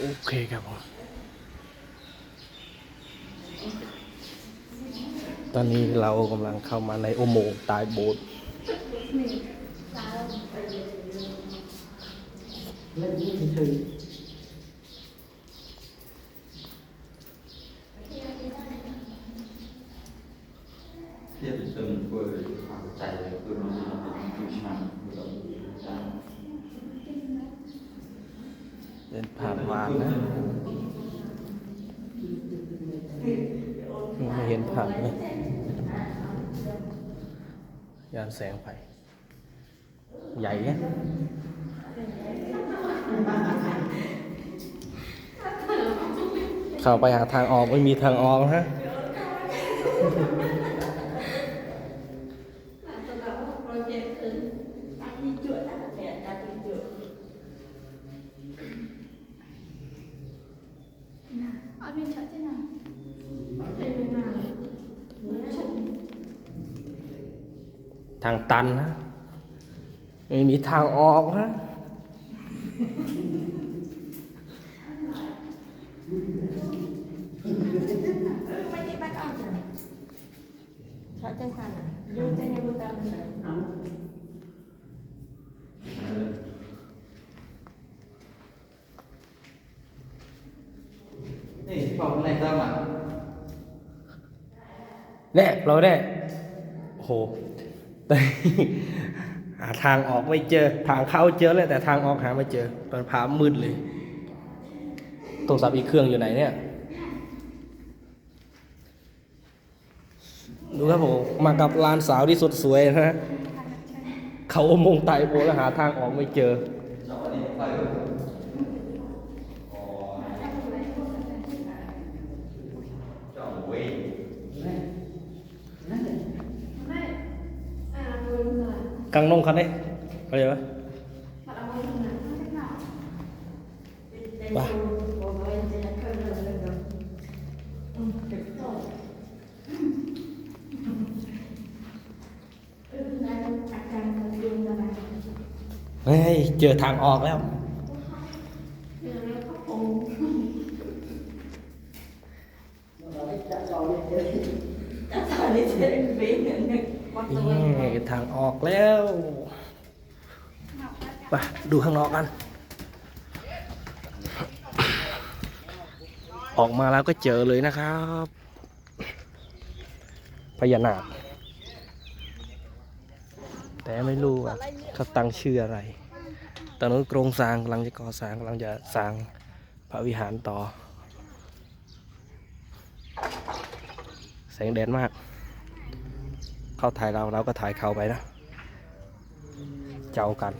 โอเคครับผมตอนนี้เรากำลังเข้ามาในอุโมงค์ใตายโบสถ์เทียบจนเปิดความใจเลยคือมันเป็นผู้ชันเราเดินผ่า นวานนะไม่เห็นผ่านเลยยานแสงไฟใหญ่เนี่ยเข้าไปหาทางออกไม่มีทางออกนะ ở bên chợ thế nào đây bên nào ทางตันนะไม่มีทางออกนะไม่ได้บ้านออกจ้ะชอจังสันยูจะยังบูตามมัน เอานี่บอกอะไรตั้งอะแน่เราแน่โอ้โหแต่หาทางออกไม่เจอทางเข้าเจอเลยแต่ทางออกหาไม่เจอ ตอนพามืดเลยโทรศัพท์อีกเครื่องอยู่ไหนเนี่ย ดูครับผมมากับลานสาวที่สุดสวยนะฮะเขาอุโมงไตโบแล้วหาทางออกไม่เจอ কাংনংখানে পাৰিবা বাহ Ê, chưa thằng ọt đấy không? Chắc rồi ทางออกแล้วนี่ทางออกแล้วไปดูข้างนอกกัน ออกมาแล้วก็เจอเลยนะครับพญานาคแต่ไม่รู้ว่าเขาตั้งชื่ออะไรตอนนู้นโครงสร้างกำลังจะก่อสร้างกำลังจะสร้างพระวิหารต่อ แสงแดดมาก เข้าถ่ายเราเราก็ถ่ายเขาไปนะ เจ้ากัน